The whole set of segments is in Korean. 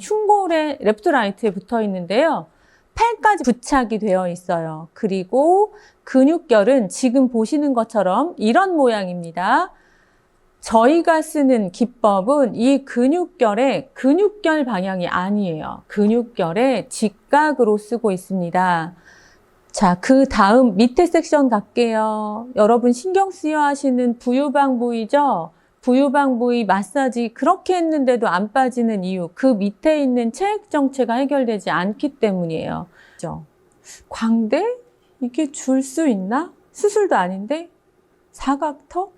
흉골에 레프트 라이트에 붙어 있는데요. 팔까지 부착이 되어 있어요. 그리고 근육결은 지금 보시는 것처럼 이런 모양입니다. 저희가 쓰는 기법은 이 근육결의 근육결 방향이 아니에요. 근육결의 직각으로 쓰고 있습니다. 자, 그 다음 밑에 섹션 갈게요. 여러분 신경 쓰여 하시는 부유방 부위죠? 부유방 부위 마사지 그렇게 했는데도 안 빠지는 이유, 그 밑에 있는 체액 정체가 해결되지 않기 때문이에요. 그죠? 광대? 이게 줄 수 있나? 수술도 아닌데? 사각턱?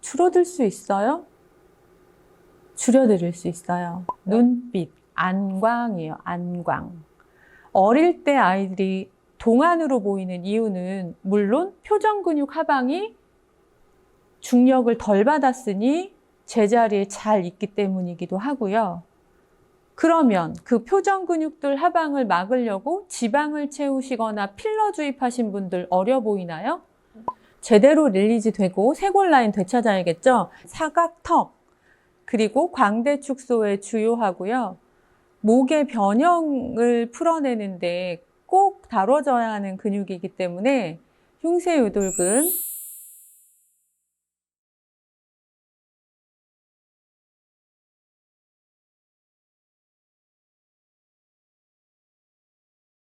줄어들 수 있어요? 줄여드릴 수 있어요. 눈빛, 안광이에요, 안광. 어릴 때 아이들이 동안으로 보이는 이유는 물론 표정 근육 하방이 중력을 덜 받았으니 제자리에 잘 있기 때문이기도 하고요. 그러면 그 표정 근육들 하방을 막으려고 지방을 채우시거나 필러 주입하신 분들 어려 보이나요? 제대로 릴리즈 되고 쇄골 라인 되찾아야겠죠? 사각턱, 그리고 광대 축소에 주요하고요. 목의 변형을 풀어내는데 꼭 다뤄져야 하는 근육이기 때문에 흉쇄유돌근,